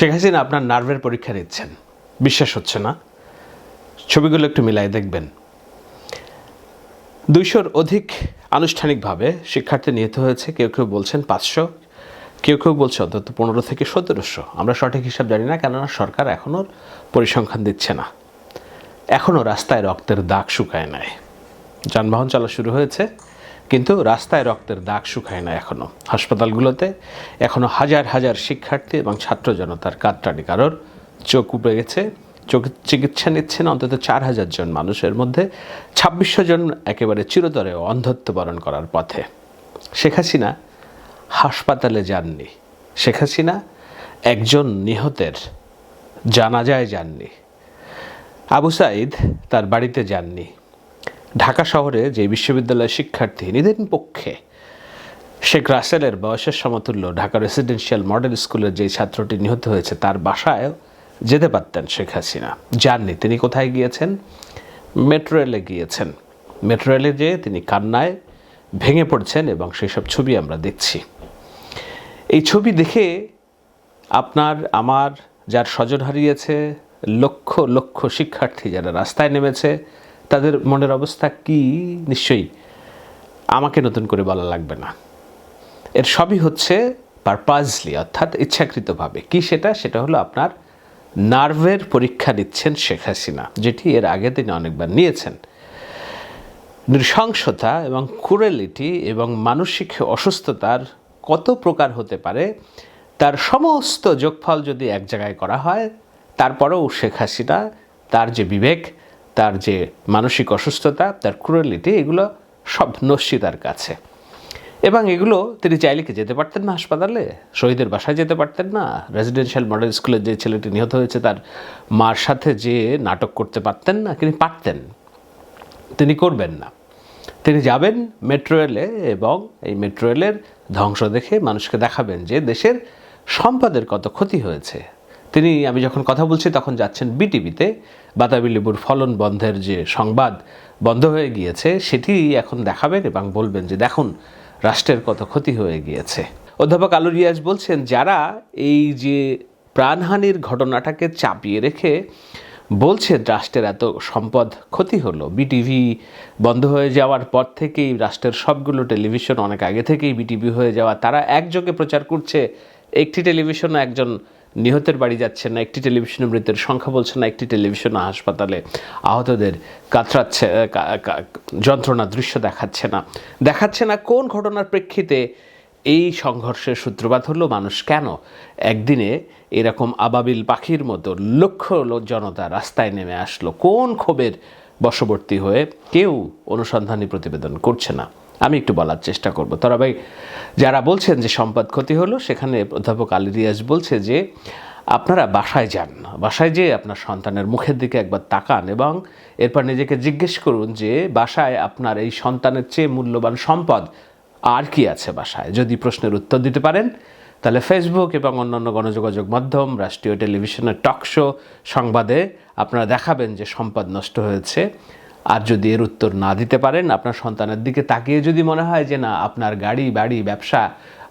শেখ হাসিনা আপনার নার্ভের পরীক্ষা নিচ্ছেন। বিশ্বাস হচ্ছে না। ছবিগুলো একটু মিলাই দেখবেন। দুইশোর অধিক আনুষ্ঠানিকভাবে শিক্ষার্থী নিহত হয়েছে। কেউ কেউ বলছেন পাঁচশো, কেউ কেউ বলছে অন্তত পনেরো থেকে সতেরোশো। আমরা সঠিক হিসাব জানি না, কেননা সরকার এখনও পরিসংখ্যান দিচ্ছে না। এখনও রাস্তায় রক্তের দাগ শুকায় নাই। যানবাহন চলা শুরু হয়েছে। কিন্তু রাস্তায় রক্তের দাগ শুকায় না এখনও হাসপাতালগুলোতে এখনও হাজার হাজার শিক্ষার্থী এবং ছাত্র জনতার কাতরানি কারোর চোখ উপড়ে গেছে। চোখ চিকিৎসা নিচ্ছেন অন্তত চার হাজার জন মানুষের মধ্যে। ছাব্বিশশো জন একেবারে চিরতরে অন্ধত্ব বরণ করার পথে। শেখ হাসিনা হাসপাতালে যাননি। শেখ হাসিনা একজন নিহতের জানাজায় যাননি। আবু সাইদ তার বাড়িতে যাননি। ঢাকা শহরে যে বিশ্ববিদ্যালয়ের শিক্ষার্থী নিদেন পক্ষে শেখ রাসেলের বয়সের সমতুল্য ঢাকা রেসিডেন্সিয়াল মডেল স্কুলের যে ছাত্রটি নিহত হয়েছে, তার বাসায় যেতে পারতেন শেখ হাসিনা। যাননি, তিনি কোথায় গিয়েছেন? মেট্রো রেলে গিয়েছেন। মেট্রো রেলে যেয়ে তিনি কান্নায় ভেঙে পড়ছেন এবং সেসব ছবি আমরা দেখছি। এই ছবি দেখে আপনার, আমার, যার স্বজন হারিয়েছে, লক্ষ লক্ষ শিক্ষার্থী যারা রাস্তায় নেমেছে তাদের মনের অবস্থা কি? নিশ্চয়ই আমাকে নতুন করে বলা লাগবে না। এর সবই হচ্ছে পারপাজলি অর্থাৎ ইচ্ছাকৃতভাবে। কি সেটা? সেটা হলো আপনার নার্ভের পরীক্ষা নিচ্ছেন শেখ হাসিনা, যেটি এর আগে তিনি অনেকবার নিয়েছেন। নৃশংসতা এবং ক্রুয়েলিটি এবং মানসিক অসুস্থতার কত প্রকার হতে পারে, তার সমস্ত যোগফল যদি এক জায়গায় করা হয়, তারপরেও শেখ হাসিনা তার যে বিবেক তার যে মানসিক অসুস্থতা, তার ক্রুয়েলিটি এগুলো সব নস্যি তার কাছে। এবং এগুলো তিনি চাইলে কি যেতে পারতেন না হাসপাতালে? শহীদের বাসায় যেতে পারতেন না? রেসিডেন্সিয়াল মডেল স্কুলের যে ছেলেটি নিহত হয়েছে, তার মার সাথে যে নাটক করতে পারতেন না, তিনি পারতেন। তিনি করবেন না। তিনি যাবেন মেট্রো রেলে এবং এই মেট্রো রেলের ধ্বংস দেখে মানুষকে দেখাবেন যে দেশের সম্পদের কত ক্ষতি হয়েছে। তিনি, আমি যখন কথা বলছি তখন যাচ্ছেন বিটিভিতে বাতাবি লেবুর ফলন বন্ধের যে সংবাদ বন্ধ হয়ে গিয়েছে, সেটি এখন দেখাবেন এবং বলবেন যে দেখুন, রাষ্ট্রের কত ক্ষতি হয়ে গিয়েছে। অধ্যাপক আলু রিয়াজ বলছেন, যারা এই যে প্রাণহানির ঘটনাটাকে চাপিয়ে রেখে বলছে রাষ্ট্রের এত সম্পদ ক্ষতি হলো, বিটিভি বন্ধ হয়ে যাওয়ার পর থেকেই, রাষ্ট্রের সবগুলো টেলিভিশন, অনেক আগে থেকেই বিটিভি হয়ে যাওয়া, তারা একযোগে প্রচার করছে, একটি টেলিভিশনও একজন নিহতের বাড়ি যাচ্ছে না, একটি টেলিভিশনে মৃতের সংখ্যা বলছে না, একটি টেলিভিশন হাসপাতালে আহতদের কাতরাচ্ছে যন্ত্রণা দৃশ্য দেখাচ্ছে না। দেখাচ্ছে না কোন ঘটনার প্রেক্ষিতে এই সংঘর্ষের সূত্রপাত হলো, মানুষ কেন একদিনে এরকম আবাবিল পাখির মতো লক্ষ জনতা রাস্তায় নেমে আসলো? কোন ক্ষোভের বশবর্তী হয়ে কেউ অনুসন্ধানী প্রতিবেদন করছে না। আমি একটু বলার চেষ্টা করব। তরা ভাই, যারা বলছেন যে সম্পদ ক্ষতি হলো, সেখানে অধ্যাপক আলী রিয়াজ বলছে যে, আপনারা বাসায় যান, বাসায় যেয়ে আপনার সন্তানের মুখের দিকে একবার তাকান এবং এরপর নিজেকে জিজ্ঞেস করুন যে, বাসায় আপনার এই সন্তানের চেয়ে মূল্যবান সম্পদ আর কি আছে বাসায়? যদি প্রশ্নের উত্তর দিতে পারেন, তাহলে ফেসবুক এবং অন্যান্য গণযোগাযোগ মাধ্যম, রাষ্ট্রীয় টেলিভিশনের টক শো সংবাদে আপনারা দেখাবেন যে সম্পদ নষ্ট হয়েছে। আর যদি এর উত্তর না দিতে পারেন, আপনার সন্তানের দিকে তাকিয়ে যদি মনে হয় যে, না, আপনার গাড়ি, বাড়ি, ব্যবসা,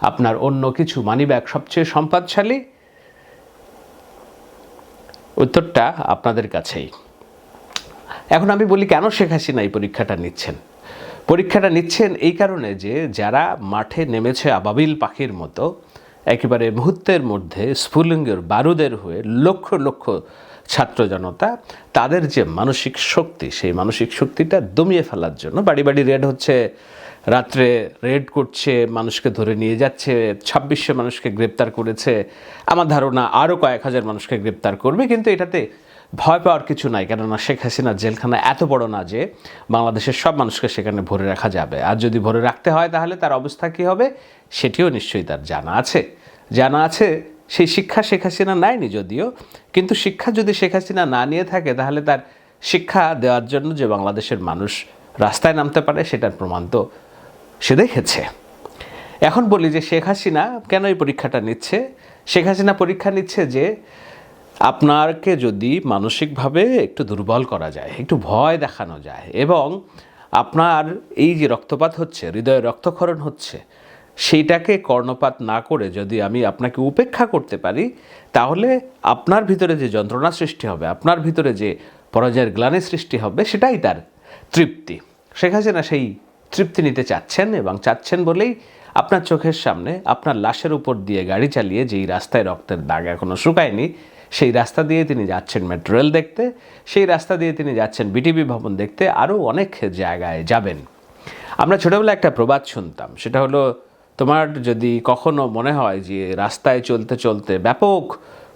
আপনার অন্য কিছু মানিব্যাগ সবচেয়ে সম্পদশালী, উত্তরটা আপনাদের কাছেই। এখন আমি বলি, কেন শেখ হাসিনা এই পরীক্ষাটা নিচ্ছেন? পরীক্ষাটা নিচ্ছেন এই কারণে যে, যারা মাঠে নেমেছে আবাবিল পাখির মতো, একেবারে মুহূর্তের মধ্যে স্ফুলিঙ্গের বারুদের হয়ে লক্ষ লক্ষ ছাত্র জনতা, তাদের যে মানসিক শক্তি, সেই মানসিক শক্তিটা দমিয়ে ফেলার জন্য বাড়ি বাড়ি রেড হচ্ছে, রাত্রে রেড করছে, মানুষকে ধরে নিয়ে যাচ্ছে, ছাব্বিশশো মানুষকে গ্রেপ্তার করেছে। আমার ধারণা আরও কয়েক হাজার মানুষকে গ্রেপ্তার করবে, কিন্তু এটাতে ভয় পাওয়ার কিছু নাই, কেননা শেখ হাসিনার জেলখানা এত বড় না যে বাংলাদেশের সব মানুষকে সেখানে ভরে রাখা যাবে। আর যদি ভরে রাখতে হয় তাহলে তার অবস্থা কী হবে? সেটিও নিশ্চয়ই তার জানা আছে। জানা আছে সেই শিক্ষা শেখ হাসিনা নেয়নি যদিও, কিন্তু শিক্ষা যদি শেখ হাসিনা না নিয়ে থাকে, তাহলে তার শিক্ষা দেওয়ার জন্য যে বাংলাদেশের মানুষ রাস্তায় নামতে পারে, সেটার প্রমাণ তো সে দেখেছে। এখন বলি যে শেখ হাসিনা কেন এই পরীক্ষাটা নিচ্ছে? শেখ হাসিনা পরীক্ষা নিচ্ছে যে আপনারকে যদি মানসিকভাবে একটু দুর্বল করা যায়, একটু ভয় দেখানো যায়, এবং আপনার এই যে রক্তপাত হচ্ছে হৃদয়ে রক্তক্ষরণ হচ্ছে সেইটাকে কর্ণপাত না করে যদি আমি আপনাকে উপেক্ষা করতে পারি, তাহলে আপনার ভিতরে যে যন্ত্রণা সৃষ্টি হবে, আপনার ভিতরে যে পরাজয়ের গ্লানি সৃষ্টি হবে, সেটাই তার তৃপ্তি। শেখ হাসিনা সেই তৃপ্তি নিতে চাচ্ছেন এবং চাচ্ছেন বলেই আপনার চোখের সামনে আপনার লাশের উপর দিয়ে গাড়ি চালিয়ে যেই রাস্তায় রক্তের দাগ এখনও শুকায়নি, সেই রাস্তা দিয়ে তিনি যাচ্ছেন মেট্রো রেল দেখতে, সেই রাস্তা দিয়ে তিনি যাচ্ছেন বিটিভি ভবন দেখতে, আরও অনেক জায়গায় যাবেন। আমরা ছোটোবেলায় একটা প্রবাদ শুনতাম, সেটা হলো তোমার যদি কখনো মনে হয় যে রাস্তায় চলতে চলতে ব্যাপক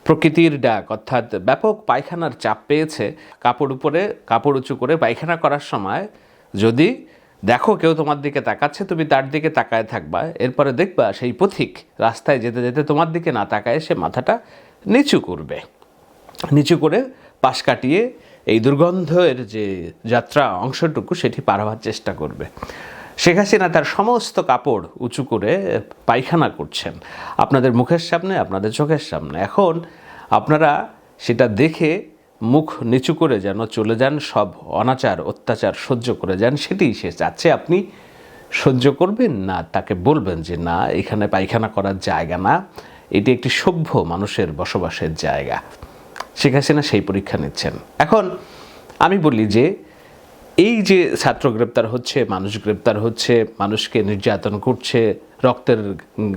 প্রকৃতির ডাক, অর্থাৎ ব্যাপক পায়খানার চাপ পেয়েছে, কাপড় উপরে, কাপড় উঁচু করে পায়খানা করার সময় যদি দেখো কেউ তোমার দিকে তাকাচ্ছে, তুমি তার দিকে তাকায় থাকবা, এরপরে দেখবা সেই পথিক রাস্তায় যেতে যেতে তোমার দিকে না তাকায় সে মাথাটা নিচু করবে। নিচু করে পাশ কাটিয়ে এই দুর্গন্ধের যে যাত্রা অংশটুকু সেটি পার হওয়ার চেষ্টা করবে। শেখ হাসিনা তার সমস্ত কাপড় উঁচু করে পায়খানা করছেন। আপনাদের মুখের সামনে, আপনাদের চোখের সামনে। এখন আপনারা সেটা দেখে মুখ নিচু করে যেন চলে যান, সব অনাচার, অত্যাচার সহ্য করে যান, সেটি সে চাচ্ছে। আপনি সহ্য করবেন না, তাকে বলবেন যে, না, এখানে পায়খানা করার জায়গা না। এটি একটি সভ্য মানুষের বসবাসের জায়গা। শেখ হাসিনা সেই পরীক্ষা নিচ্ছেন। এখন আমি বলি যে এই যে ছাত্র গ্রেপ্তার হচ্ছে, মানুষ গ্রেপ্তার হচ্ছে, মানুষকে নির্যাতন করছে, রক্তের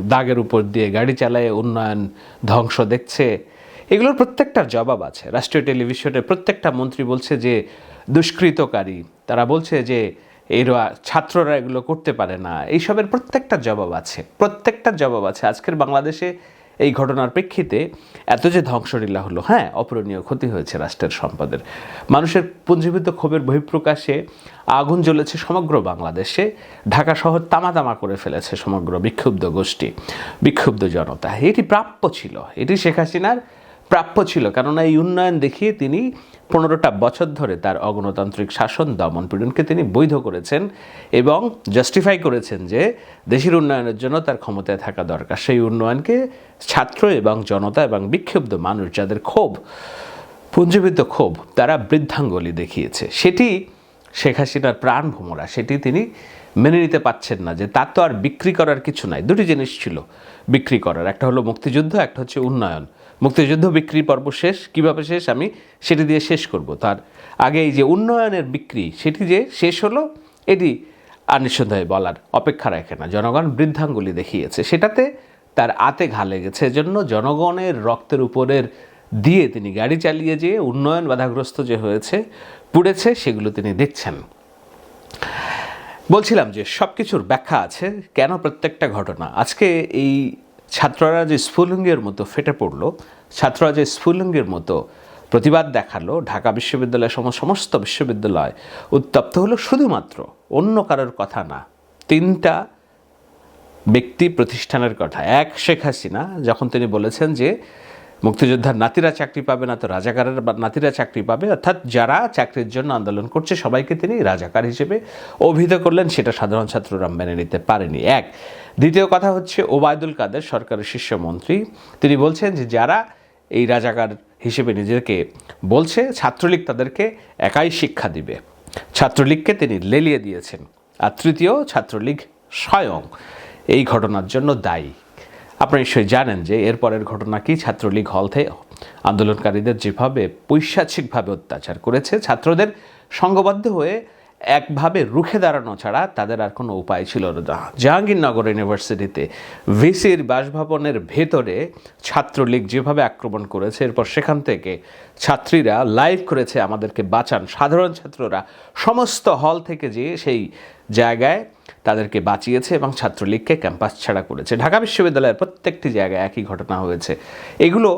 দাগের উপর দিয়ে গাড়ি চালায় উন্নয়ন ধ্বংস দেখছে, এগুলোর প্রত্যেকটার জবাব আছে। রাষ্ট্রীয় টেলিভিশনে প্রত্যেকটা মন্ত্রী বলছে যে, দুষ্কৃতকারী। তারা বলছে যে, এরা ছাত্ররা এগুলো করতে পারে না। এইসবের প্রত্যেকটা জবাব আছে, প্রত্যেকটা জবাব আছে। আজকের বাংলাদেশে এই ঘটনার প্রেক্ষিতে এত যে ধ্বংসলীলা হলো হ্যাঁ অপূরণীয় ক্ষতি হয়েছে রাষ্ট্রের সম্পদের। মানুষের পুঞ্জীভূত ক্ষোভের বহিঃপ্রকাশে আগুন জ্বলেছে সমগ্র বাংলাদেশে। ঢাকা শহর তামাতামা করে ফেলেছে সমগ্র বিক্ষুব্ধ গোষ্ঠী, বিক্ষুব্ধ জনতা। এটি প্রাপ্য ছিল, এটি শেখ হাসিনার প্রাপ্য ছিল। কেননা এই উন্নয়ন দেখিয়ে তিনি পনেরোটা বছর ধরে তার অগণতান্ত্রিক শাসন, দমন পীড়নকে তিনি বৈধ করেছেন এবং জাস্টিফাই করেছেন যে দেশের উন্নয়নের জন্য তার ক্ষমতায় থাকা দরকার। সেই উন্নয়নকে ছাত্র এবং জনতা এবং বিক্ষুব্ধ মানুষ যাদের ক্ষোভ পুঞ্জীবিত ক্ষোভ, তারা বৃদ্ধাঙ্গলি দেখিয়েছে। সেটি শেখ হাসিনার প্রাণ ভোমরা, সেটি তিনি মেনে নিতে পাচ্ছেন না যে তার তো আর বিক্রি করার কিছু নাই। দুটি জিনিস ছিল বিক্রি করার, একটা হলো মুক্তিযুদ্ধ, একটা হচ্ছে উন্নয়ন। মুক্তিযুদ্ধ বিক্রি পর্ব শেষ। কীভাবে শেষ? আমি সেটি দিয়ে শেষ করব। তার আগে এই যে উন্নয়নের বিক্রি, সেটি যে শেষ হলো, এটি আর নিঃসন্দেহে বলার অপেক্ষা রাখে না। জনগণ বৃদ্ধাঙ্গুলি দেখিয়েছে। সেটাতে তার আতে ঘা লেগেছে। এজন্য জনগণের রক্তের উপরের দিয়ে তিনি গাড়ি চালিয়ে যেয়ে উন্নয়ন বাধাগ্রস্ত যে হয়েছে, পুড়েছে, সেগুলো তিনি দেখছেন। বলছিলাম যে সব কিছুর ব্যাখ্যা আছে। কেন প্রত্যেকটা ঘটনা? আজকে এই ছাত্ররা যে স্ফুলিঙ্গের মতো ফেটে পড়ল, ছাত্ররা যে স্ফুলিঙ্গের মতো প্রতিবাদ দেখাল, ঢাকা বিশ্ববিদ্যালয় সম, সমস্ত বিশ্ববিদ্যালয় উত্তপ্ত হলো শুধুমাত্র অন্য কারোর কথা না, তিনটা ব্যক্তি প্রতিষ্ঠানের কথা। এক শেখ হাসিনা, যখন তিনি বলেছেন যে মুক্তিযোদ্ধার নাতিরা চাকরি পাবে না, তো রাজাকারের নাতিরা চাকরি পাবে, অর্থাৎ যারা চাকরির জন্য আন্দোলন করছে, সবাইকে তিনি রাজাকার হিসেবে অভিহিত করলেন, সেটা সাধারণ ছাত্ররা মেনে নিতে পারেনি। এক দ্বিতীয় কথা হচ্ছে ওবায়দুল কাদের, সরকারের শীর্ষমন্ত্রী তিনি বলছেন যে যারা এই রাজাকার হিসেবে নিজেকে বলছে, ছাত্রলীগ তাদেরকে একাই শিক্ষা দিবে। ছাত্রলীগকে তিনি লেলিয়ে দিয়েছেন। আর তৃতীয়, ছাত্রলীগ স্বয়ং এই ঘটনার জন্য দায়ী। আপনারা নিশ্চয়ই জানেন যে এরপরের ঘটনা কি? ছাত্রলীগ হল থেকে আন্দোলনকারীদের যেভাবে পৈশাচিকভাবে অত্যাচার করেছে, ছাত্রদের সংঘবদ্ধ হয়ে একভাবে রুখে দাঁড়ানো ছাড়া তাদের আর কোনো উপায় ছিল না। জাহাঙ্গীরনগর ইউনিভার্সিটিতে ভিসির বাসভবনের ভেতরে ছাত্রলীগ যেভাবে আক্রমণ করেছে, এরপর সেখান থেকে ছাত্রীরা লাইভ করেছে আমাদেরকে বাঁচান। সাধারণ ছাত্ররা সমস্ত হল থেকে যে সেই জায়গায় তাদেরকে বাঁচিয়েছে এবং ছাত্রলীগকে ক্যাম্পাস ছাড়া করেছে। ঢাকা বিশ্ববিদ্যালয়ের প্রত্যেকটি জায়গায় একই ঘটনা হয়েছে। এগুলো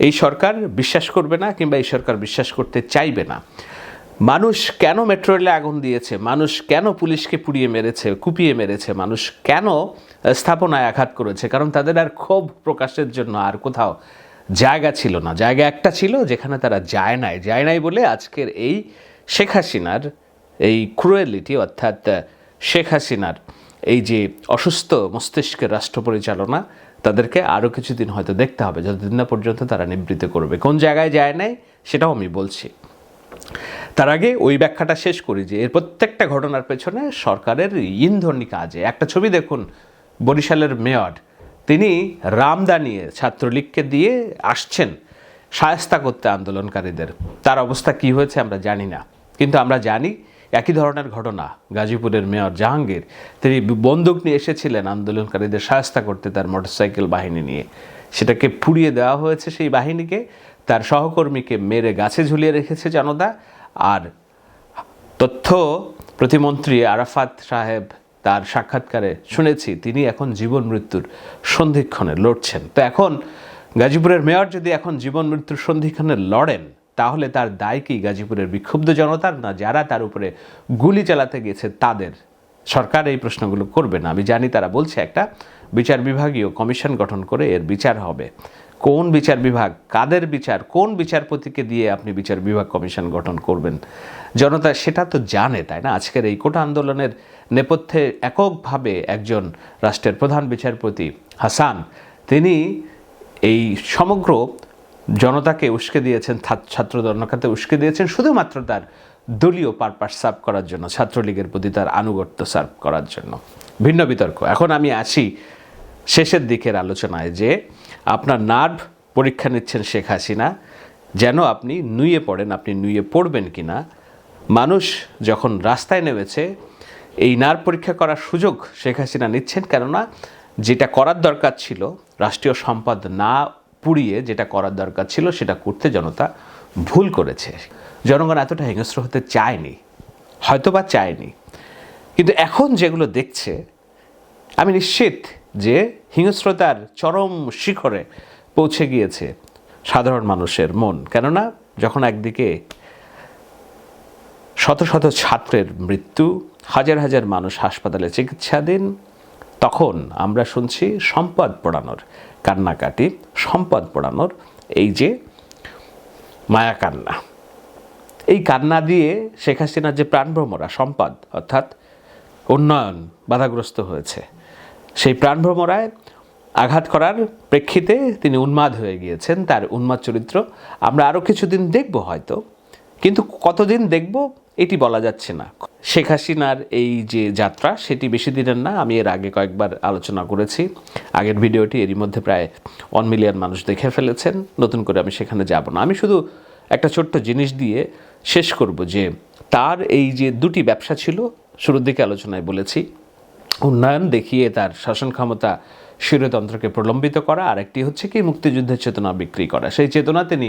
এই সরকার বিশ্বাস করবে না কিংবা এই সরকার বিশ্বাস করতে চাইবে না। মানুষ কেন মেট্রো রেলে আগুন দিয়েছে? মানুষ কেন পুলিশকে পুড়িয়ে মেরেছে, কুপিয়ে মেরেছে? মানুষ কেন স্থাপনায় আঘাত করেছে? কারণ তাদের আর ক্ষোভ প্রকাশের জন্য আর কোথাও জায়গা ছিল না। জায়গা একটা ছিল যেখানে তারা যায় নাই। যায় নাই বলে আজকের এই শেখ হাসিনার এই ক্রুয়েলিটি অর্থাৎ শেখ হাসিনার এই যে অসুস্থ মস্তিষ্কের রাষ্ট্র পরিচালনা তাদেরকে আরও কিছুদিন হয়তো দেখতে হবে। যতদিন না পর্যন্ত তারা নিবৃত্ত করবে। কোন জায়গায় যায় নাই, সেটাও আমি বলছি। তার আগে ওই ব্যাখ্যাটা শেষ করি যে এর প্রত্যেকটা ঘটনার পেছনে সরকারের ইন্ধনী কাজে। একটা ছবি দেখুন, বরিশালের মেয়র। তিনি রামদা ছাত্রলীগকে দিয়ে আসছেন সায়স্তা করতে আন্দোলনকারীদের। তার অবস্থা কি হয়েছে আমরা জানি না। কিন্তু আমরা জানি একই ধরনের ঘটনা। গাজীপুরের মেয়র জাহাঙ্গীর, তিনি বন্দুক নিয়ে এসেছিলেন আন্দোলনকারীদের সায়স্তা করতে তার মোটরসাইকেল বাহিনী নিয়ে। সেটাকে পুড়িয়ে দেওয়া হয়েছে সেই বাহিনীকে। তার সহকর্মীকে মেরে গাছে ঝুলিয়ে রেখেছে জনতা। আর তথ্য প্রতিমন্ত্রী আরাফাত সাহেব তার সাক্ষাৎকারে শুনেছি, তিনি এখন জীবন মৃত্যুর সন্ধিক্ষণে লড়ছেন। তো এখন গাজীপুরের মেয়র যদি এখন জীবন মৃত্যুর সন্ধিক্ষণে লড়েন, তাহলে তার দায় কি গাজীপুরের বিক্ষুব্ধ জনতার? না যারা তার উপরে গুলি চালাতে গেছে, তাদের? সরকার এই প্রশ্নগুলো করবে না। আমি জানি তারা বলছে একটা বিচার বিভাগীয় কমিশন গঠন করে এর বিচার হবে। কোন বিচার বিভাগ, কাদের বিচার, কোন বিচারপতিকে দিয়ে আপনি বিচার বিভাগ কমিশন গঠন করবেন? জনতা সেটা তো জানে, তাই না? আজকের এই কোটা আন্দোলনের নেপথ্যে এককভাবে একজন রাষ্ট্রের প্রধান বিচারপতি হাসান, তিনি এই সমগ্র জনতাকে উস্কে দিয়েছেন ছাত্র জনতাকে উস্কে দিয়েছেন, শুধুমাত্র তার দলীয় পারপাস সার্ভ করার জন্য, ছাত্রলীগের প্রতি তার আনুগত্য সার্ভ করার জন্য। ভিন্ন বিতর্ক। এখন আমি আসি শেষের দিকের আলোচনায় যে আপনার নার্ভ পরীক্ষা নিচ্ছেন শেখ হাসিনা, যেন আপনি নুয়ে পড়েন, আপনি নুয়ে পড়বেন কি না মানুষ যখন রাস্তায় নেমেছে, এই নার্ভ পরীক্ষা করার সুযোগ শেখ হাসিনা নিচ্ছেন, কেননা যেটা করার দরকার ছিল, রাষ্ট্রীয় সম্পদ না পুড়িয়ে যেটা করার দরকার ছিল, সেটা করতে জনতা ভুল করেছে। জনগণ এতটা হিংস্র হতে চায়নি, হয়তোবা চায়নি। কিন্তু এখন যেগুলো দেখছে, আমি নিশ্চিত যে হিংস্রতার চরম শিখরে পৌঁছে গিয়েছে সাধারণ মানুষের মন। কেননা যখন একদিকে শত শত ছাত্রের মৃত্যু, হাজার হাজার মানুষ হাসপাতালে চিকিৎসাধীন, তখন আমরা শুনছি সম্পদ পোড়ানোর কান্নাকাটি, সম্পদ পোড়ানোর এই যে মায়া কান্না। এই কান্না দিয়ে শেখ হাসিনার যে প্রাণভ্রমরা, সম্পদ অর্থাৎ উন্নয়ন বাধাগ্রস্ত হয়েছে। সেই প্রাণভ্রমরায় আঘাত করার প্রেক্ষিতে তিনি উন্মাদ হয়ে গিয়েছেন তার উন্মাদ চরিত্র। আমরা আরও কিছুদিন দেখব হয়তো, কিন্তু কতদিন দেখব এটি বলা যাচ্ছে না। শেখ হাসিনার এই যে যাত্রা, সেটি বেশি দিনের না, আমি এর আগে কয়েকবার আলোচনা করেছি। আগের ভিডিওটি এরই মধ্যে প্রায় ওয়ান মিলিয়ন মানুষ দেখে ফেলেছেন, নতুন করে আমি সেখানে যাব না। আমি শুধু একটা ছোট্ট জিনিস দিয়ে শেষ করব যে, তার এই যে দুটি ব্যবসা ছিল, শুরুর দিকে আলোচনায় বলেছি উন্নয়ন দেখিয়ে তার শাসন ক্ষমতা স্বৈরতন্ত্রকে প্রলম্বিত করা আর একটি হচ্ছে কি মুক্তিযুদ্ধের চেতনা বিক্রি করা। সেই চেতনা তিনি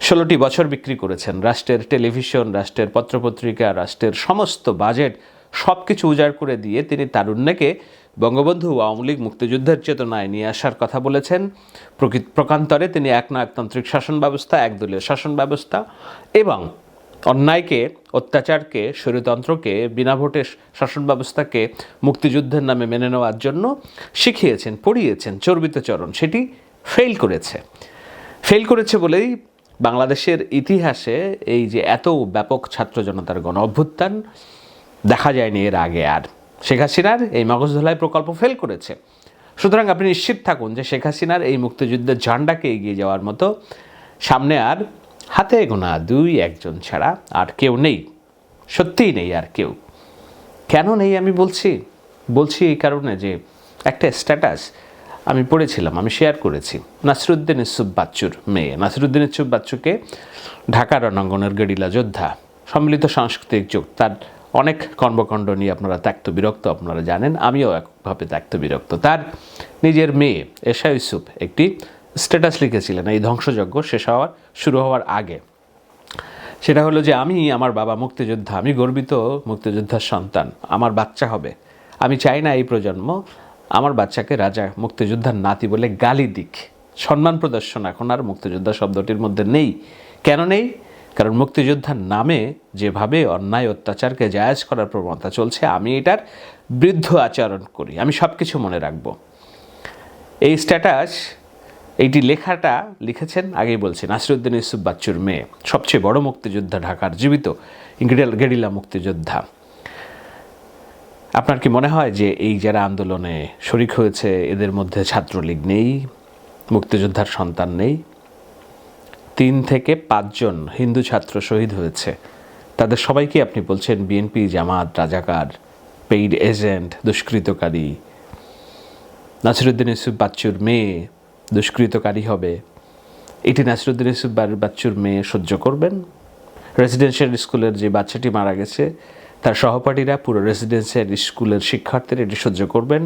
ষোলোটি বছর বিক্রি করেছেন। রাষ্ট্রের টেলিভিশন, রাষ্ট্রের পত্রপত্রিকা, রাষ্ট্রের সমস্ত বাজেট সব কিছু উজাড় করে দিয়ে তিনি তারুণ্যকে বঙ্গবন্ধু আওয়ামী লীগ মুক্তিযুদ্ধের চেতনায় নিয়ে আসার কথা বলেছেন। প্রকান্তরে তিনি এক না একতান্ত্রিক শাসন ব্যবস্থা, একদলীয় শাসন ব্যবস্থা এবং অন্যায়কে, অত্যাচারকে স্বৈরতন্ত্রকে বিনা ভোটে শাসন ব্যবস্থাকে মুক্তিযুদ্ধের নামে মেনে নেওয়ার জন্য শিখিয়েছেন, পড়িয়েছেন, চর্বিত চরণ। সেটি ফেল করেছে। ফেল করেছে বলেই বাংলাদেশের ইতিহাসে এই যে এত ব্যাপক ছাত্র জনতার গণ অভ্যুত্থান দেখা যায়নি এর আগে আর। শেখ হাসিনার এই মগজধোলাই প্রকল্প ফেল করেছে। সুতরাং আপনি নিশ্চিত থাকুন যে শেখ হাসিনার এই মুক্তিযুদ্ধের ঝান্ডাকে এগিয়ে যাওয়ার মতো সামনে আর হাতে গোনা দুই একজন ছাড়া আর কেউ নেই। সত্যিই নেই আর কেউ। কেন নেই আমি বলছি? বলছি এই কারণে যে একটা স্ট্যাটাস আমি পড়েছিলাম, আমি শেয়ার করেছি। নাসরুদ্দিন ইসুফ বাচ্চুর মেয়ে। নাসরুদ্দিন ইসুফ বাচ্চুকে ঢাকা রণাঙ্গনের গেরিলা যোদ্ধা। সম্মিলিত সাংস্কৃতিক যুগ। তার অনেক কর্মকাণ্ড নিয়ে আপনারা ত্যক্ত বিরক্ত, আপনারা জানেন। আমিও একভাবে ত্যক্ত বিরক্ত। তার নিজের মেয়ে এশা ইউসুফ, একটি স্ট্যাটাস লিখেছিলেন, এই ধ্বংসযজ্ঞ শেষ হওয়ার, শুরু হওয়ার আগে। সেটা হলো যে আমি, আমার বাবা মুক্তিযোদ্ধা, আমি গর্বিত মুক্তিযোদ্ধার সন্তান, আমার বাচ্চা হবে। আমি চাই না এই প্রজন্ম আমার বাচ্চাকে রাজা, মুক্তিযোদ্ধার নাতি বলে গালি দিক। সম্মান প্রদর্শন এখন আর মুক্তিযোদ্ধা শব্দটির মধ্যে নেই। কেন নেই? কারণ মুক্তিযোদ্ধার নামে যেভাবে অন্যায়, অত্যাচারকে জায়াজ করার প্রবণতা চলছে, আমি এটার বৃদ্ধ আচরণ করি। আমি সব কিছু মনে রাখব। এই স্ট্যাটাস এইটি লেখাটা লিখেছেন, আগেই বলছি, নাসিরুদ্দিন ইউসুফ বাচ্চুর মেয়ে, সবচেয়ে বড় মুক্তিযোদ্ধা ঢাকার জীবিত গেরিলা মুক্তিযোদ্ধা। আপনার কি মনে হয় যে এই যারা আন্দোলনে শরিক হয়েছে, এদের মধ্যে ছাত্রলীগ নেই, মুক্তিযোদ্ধার সন্তান নেই? তিন থেকে পাঁচজন হিন্দু ছাত্র শহীদ হয়েছে। তাদের সবাইকে আপনি বলছেন বিএনপি, জামাত, রাজাকার, পেইড এজেন্ট, দুষ্কৃতকারী। নাসিরুদ্দিন ইউসুফ বাচ্চুর মেয়ে দুষ্কৃতকারী হবে। এটি নাসিরুদ্দিন ইউসুফ বাচ্চুর মেয়ে সহ্য করবেন। রেসিডেন্সিয়াল স্কুলের যে বাচ্চাটি মারা গেছে, তার সহপাঠীরা পুরো রেসিডেন্সিয়াল স্কুলের শিক্ষার্থীরা এটি সহ্য করবেন।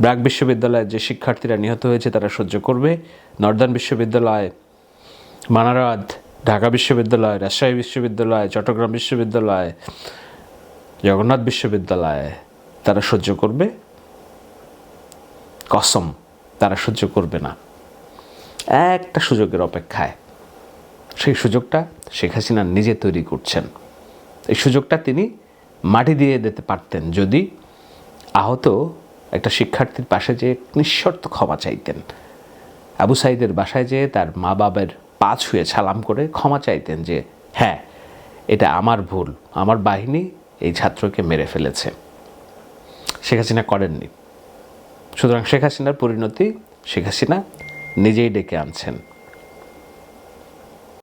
ব্রাক বিশ্ববিদ্যালয়ের যে শিক্ষার্থীরা নিহত হয়েছে, তারা সহ্য করবে। নর্দার্ন বিশ্ববিদ্যালয়, মানারাত, ঢাকা বিশ্ববিদ্যালয়, রাজশাহী বিশ্ববিদ্যালয়, চট্টগ্রাম বিশ্ববিদ্যালয়, জগন্নাথ বিশ্ববিদ্যালয়, তারা সহ্য করবে। কসম, তারা সহ্য করবে না। একটা সুযোগের অপেক্ষায়। সেই সুযোগটা শেখ হাসিনা নিজে তৈরি করছেন। এই সুযোগটা তিনি মাটি দিয়ে দিতে পারতেন যদি আহত একটা শিক্ষার্থীর পাশে যে নিঃশর্ত ক্ষমা চাইতেন। আবু সাইদের বাসায় যেয়ে তার মা বাবার পা ছুঁয়ে সালাম করে ক্ষমা চাইতেন যে হ্যাঁ এটা আমার ভুল, আমার বাহিনী এই ছাত্রকে মেরে ফেলেছে। শেখ হাসিনা করেননি। সুতরাং শেখ হাসিনার পরিণতি শেখ হাসিনা নিজেই ডেকে আনছেন।